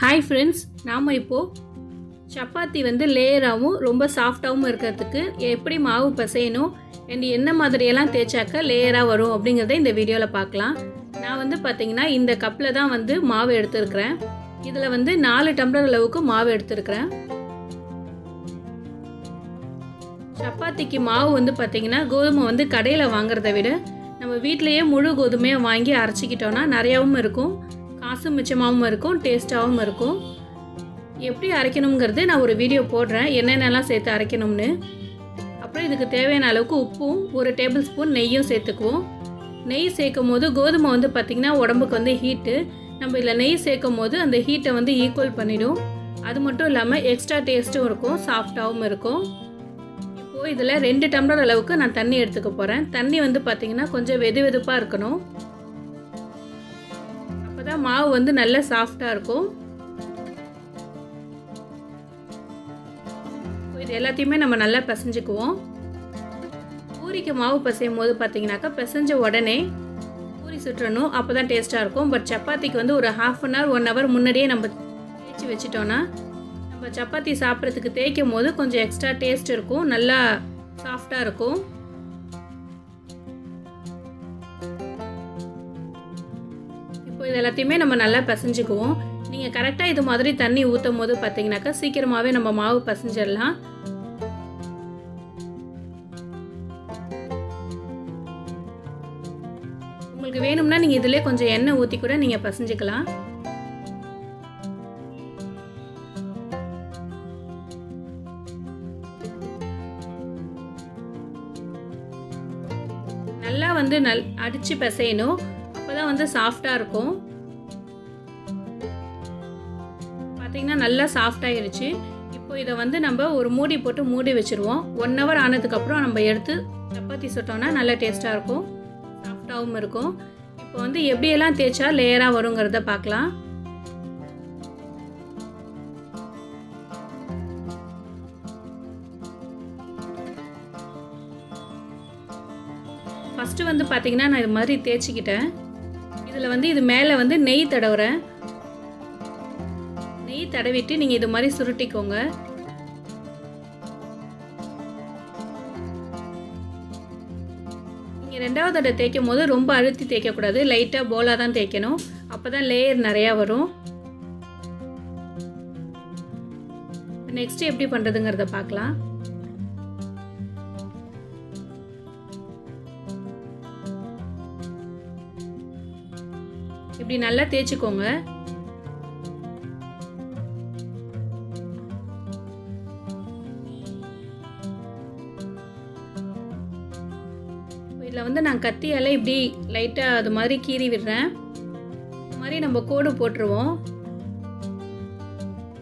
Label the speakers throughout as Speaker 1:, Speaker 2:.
Speaker 1: Hi friends நாம் இப்போது சப்பாத்தி வந்து லேயராகவும் ரொம்ப சாஃப்டாகவும் இருக்கிறதுக்கு எப்படி மாவு பசையணும் அண்ட் என்ன மாதிரியெல்லாம் தேய்ச்சாக்க லேயராக வரும் அப்படிங்கிறத இந்த வீடியோவில் பார்க்கலாம். நான் வந்து பார்த்தீங்கன்னா இந்த கப்பில் தான் வந்து மாவு எடுத்துருக்கிறேன். இதில் வந்து நாலு டம்ளர் அளவுக்கு மாவு எடுத்துருக்கிறேன். சப்பாத்திக்கு மாவு வந்து பார்த்தீங்கன்னா கோதுமை வந்து கடையில் வாங்குறத விட நம்ம வீட்டிலையே முழு கோதுமையை வாங்கி அரைச்சிக்கிட்டோன்னா நிறையாவும் இருக்கும். காசு மிச்சமாகவும் இருக்கும் டேஸ்ட்டாகவும் இருக்கும். எப்படி அரைக்கணுங்கிறது நான் ஒரு வீடியோ போடுறேன். என்னென்னலாம் சேர்த்து அரைக்கணும்னு. அப்புறம் இதுக்கு தேவையான அளவுக்கு உப்பும் ஒரு டேபிள் ஸ்பூன் நெய்யும் சேர்த்துக்குவோம். நெய் சேர்க்கும் போது கோதுமை வந்து பார்த்திங்கன்னா உடம்புக்கு வந்து ஹீட்டு நம்ம இதில் நெய் சேர்க்கும் போது அந்த ஹீட்டை வந்து ஈக்குவல் பண்ணிடும். அது மட்டும் இல்லாமல் எக்ஸ்ட்ரா டேஸ்ட்டும் இருக்கும் சாஃப்டாகவும் இருக்கும். இப்போது இதில் ரெண்டு டம்ளர் அளவுக்கு நான் தண்ணி எடுத்துக்க போகிறேன் தண்ணி வந்து பார்த்திங்கன்னா கொஞ்சம் வெது வெதுப்பாக இருக்கணும். அப்போ தான் மாவு வந்து நல்லா சாஃப்டாக இருக்கும். இது எல்லாத்தையுமே நம்ம நல்லா பிசைஞ்சுக்குவோம். பூரிக்கு மாவு பிசையும் போது பார்த்தீங்கன்னாக்கா பிசைஞ்ச உடனே பூரி சுற்றணும். அப்போ தான் டேஸ்ட்டாக இருக்கும். பட் சப்பாத்திக்கு வந்து ஒரு half an hour one hour முன்னாடியே நம்ம தேய்ச்சி வச்சிட்டோன்னா நம்ம சப்பாத்தி சாப்பிட்றதுக்கு தேய்க்கும் போது கொஞ்சம் எக்ஸ்ட்ரா டேஸ்ட் இருக்கும். நல்லா சாஃப்டாக இருக்கும். இது எல்லாத்தையுமே நம்ம நல்லா பசைஞ்சுக்குவோம். நீங்கள் கரெக்டாக இது மாதிரி தண்ணி ஊற்றும் போது பார்த்தீங்கன்னாக்கா சீக்கிரமாகவே நம்ம மாவு பசைஞ்சிடலாம். உங்களுக்கு வேணும்னா நீங்கள் இதிலே கொஞ்சம் எண்ணெய் ஊற்றி கூட நீங்கள் பசைஞ்சுக்கலாம். நல்லா வந்து நல் அடித்து பசையணும். தான் வந்து சாஃப்டாக இருக்கும். பார்த்தீங்கன்னா நல்லா சாஃப்டாகிருச்சு இப்போ இதை வந்து நம்ம ஒரு மூடி போட்டு மூடி வச்சுருவோம். ஒன் ஹவர் ஆனதுக்கப்புறம் நம்ம எடுத்து சப்பாத்தி சுட்டோம்னா நல்லா டேஸ்ட்டாக இருக்கும். சாஃப்டாகவும் இருக்கும். இப்போ வந்து எப்படியெல்லாம் தேய்ச்சா லேயராக வருங்கிறத பார்க்கலாம். ஃபஸ்ட்டு வந்து பார்த்தீங்கன்னா நான் இது மாதிரி தேய்ச்சிக்கிட்டேன். இதில் வந்து இது மேலே வந்து நெய் தடவுறேன் நெய் தடவிட்டு நீங்கள் இது மாதிரி சுருட்டிக்கோங்க. நீங்கள் ரெண்டாவது தடவை தேய்க்கும் போது ரொம்ப அழுத்தி தேய்க்கக்கூடாது லைட்டாக போலாக தான் தேய்க்கணும். அப்போ தான் லேயர் நிறையா வரும். நெக்ஸ்ட் எப்படி பண்ணுறதுங்கிறத பார்க்கலாம். இப்படி நல்லா தேய்ச்சிக்கோங்க. இதில் வந்து நான் கத்தியால் இப்படி லைட்டாக அது மாதிரி கீறி விடுறேன். இது மாதிரி நம்ம கோடு போட்டுருவோம்.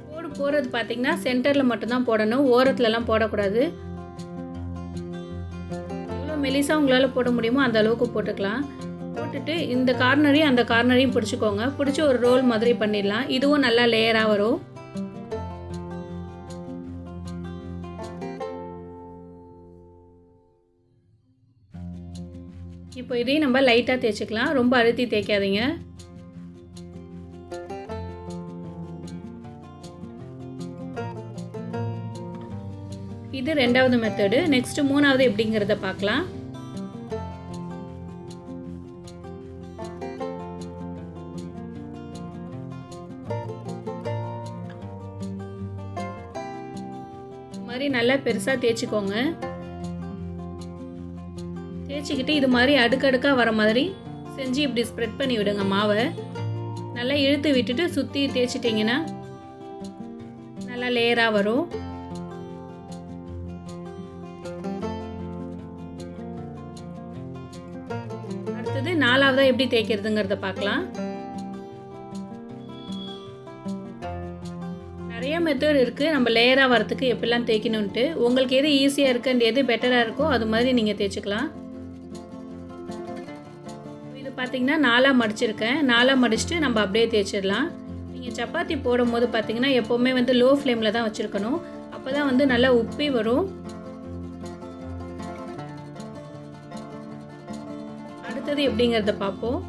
Speaker 1: கோடு போடுறது பார்த்திங்கன்னா சென்டரில் மட்டும்தான் போடணும். ஓரத்துலலாம் போடக்கூடாது. எவ்வளோ மெலிசாக உங்களால் போட முடியுமோ அந்த அளவுக்கு போட்டுக்கலாம். போட்டுட்டு இந்த கார்னரையும் அந்த கார்னரையும் பிடிச்சிக்கோங்க. பிடிச்சி ஒரு ரோல் மாதிரி பண்ணிடலாம். இதுவும் நல்லா லேயராக வரும். இப்போ இதையும் நம்ம லைட்டாக தேய்ச்சிக்கலாம். ரொம்ப அழுத்தி தேய்க்காதீங்க. இது ரெண்டாவது மெத்தடு நெக்ஸ்ட் மூணாவது எப்படிங்கிறத பார்க்கலாம். மாதிரி நல்லா பெருசாக தேய்ச்சிக்கோங்க. தேய்ச்சிக்கிட்டு இது மாதிரி அடுக்கடுக்காக வர மாதிரி செஞ்சு இப்படி ஸ்ப்ரெட் பண்ணி விடுங்க மாவை. நல்லா இழுத்து விட்டுட்டு சுற்றி தேய்ச்சிட்டிங்கன்னா நல்லா லேயராக வரும். அடுத்தது நாலாவதாக எப்படி தேய்க்கிறதுங்கிறத பார்க்கலாம். நிறைய மெத்தட் இருக்குது நம்ம லேயராக வரத்துக்கு எப்படிலாம் தேய்க்கணுன்ட்டு உங்களுக்கு எது ஈஸியாக இருக்குது அண்ட் எது பெட்டராக இருக்கோ அது மாதிரி நீங்கள் தேய்ச்சிக்கலாம். இது பார்த்தீங்கன்னா நாலாக மடிச்சிருக்கேன். நாலாக மடிச்சுட்டு நம்ம அப்படியே தேய்ச்சிடலாம். நீங்கள் சப்பாத்தி போடும் போது பார்த்தீங்கன்னா எப்போவுமே வந்து லோ ஃப்ளேமில் தான் வச்சுருக்கணும். அப்போ தான் வந்து நல்லா உப்பி வரும். அடுத்தது எப்படிங்கிறத பார்ப்போம்.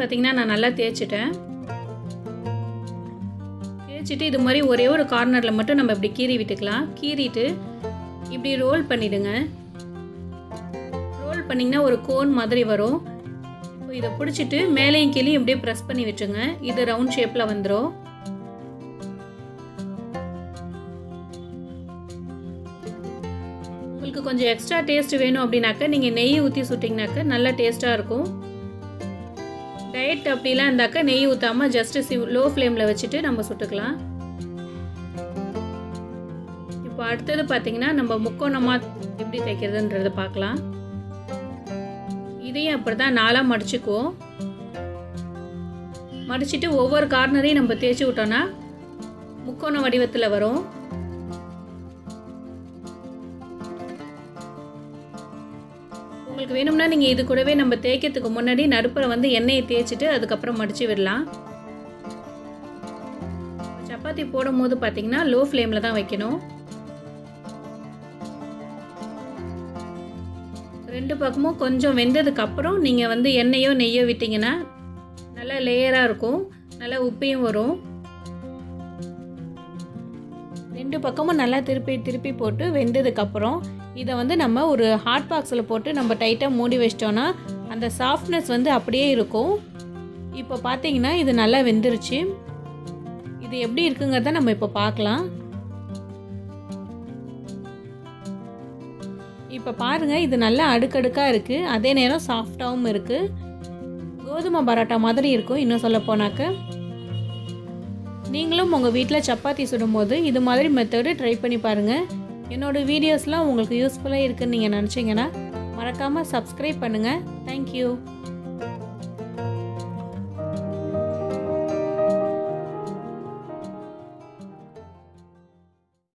Speaker 1: பார்த்தீங்கன்னா நான் நல்லா தேய்ச்சிட்டேன். தேய்ச்சிட்டு இது மாதிரி ஒரே ஒரு கார்னரில் மட்டும் நம்ம இப்படி கீறி விட்டுக்கலாம். கீறிட்டு இப்படி ரோல் பண்ணிவிடுங்க ரோல் பண்ணிங்கன்னா ஒரு கோன் மாதிரி வரும். இப்போ இதை பிடிச்சிட்டு மேலேயும் கீழே இப்படியே ப்ரெஸ் பண்ணி விட்டுருங்க. இது ரவுண்ட் ஷேப்பில் வந்துடும் உங்களுக்கு கொஞ்சம் எக்ஸ்ட்ரா டேஸ்ட் வேணும் அப்படின்னாக்க நீங்கள் நெய் ஊற்றி சுட்டிங்கனாக்க நல்லா டேஸ்ட்டாக இருக்கும். டயட் அப்படிலாம் இருந்தாக்கா நெய் ஊற்றாமல் ஜஸ்ட்டு சி லோ ஃப்ளேமில் வச்சுட்டு நம்ம சுட்டுக்கலாம். இப்போ அடுத்தது பார்த்தீங்கன்னா நம்ம முக்கோணமாக எப்படி தைக்கிறதுன்றதை பார்க்கலாம். இதையும் அப்படி தான் நாளாக மடிச்சுக்குவோம். மடிச்சுட்டு ஒவ்வொரு கார்னரையும் நம்ம தேய்ச்சி விட்டோன்னா முக்கோண வடிவத்தில் வரும். உங்களுக்கு வேணும்னா நீங்கள் இது கூடவே நம்ம தேய்க்கிறதுக்கு முன்னாடி நடுப்புற வந்து எண்ணெயை தேய்ச்சிட்டு அதுக்கப்புறம் மடித்து விடலாம். சப்பாத்தி போடும் போது பார்த்தீங்கன்னா லோ ஃப்ளேமில் தான் வைக்கணும். ரெண்டு பக்கமும் கொஞ்சம் வெந்ததுக்கப்புறம் நீங்கள் வந்து எண்ணெயோ நெய்யோ விட்டிங்கன்னா நல்லா லேயராக இருக்கும். நல்லா உப்பையும் வரும். ரெண்டு பக்கமும் நல்லா திருப்பி திருப்பி போட்டு வெந்ததுக்கப்புறம் இதை வந்து நம்ம ஒரு ஹாட் பாக்ஸில் போட்டு நம்ம டைட்டாக மூடி வச்சிட்டோன்னா அந்த சாஃப்ட்னஸ் வந்து அப்படியே இருக்கும். இப்போ பார்த்தீங்கன்னா இது நல்லா வெந்துருச்சு. இது எப்படி இருக்குங்கிறத நம்ம இப்போ பார்க்கலாம். இப்போ பாருங்கள் இது நல்லா அடுக்கடுக்காக இருக்குது அதே நேரம் சாஃப்டாகவும் இருக்குது கோதுமை பரோட்டா மாதிரி இருக்கும் இன்னும் சொல்ல போனாக்க. நீங்களும் உங்கள் வீட்டில் சப்பாத்தி சுடும்போது இது மாதிரி மெத்தடு ட்ரை பண்ணி பாருங்கள் என்னோடய வீடியோஸ்லாம் உங்களுக்கு யூஸ்ஃபுல்லாக இருக்குன்னு நீங்கள் நினச்சிங்கன்னா மறக்காமல் சப்ஸ்கிரைப் பண்ணுங்கள் தேங்க்யூ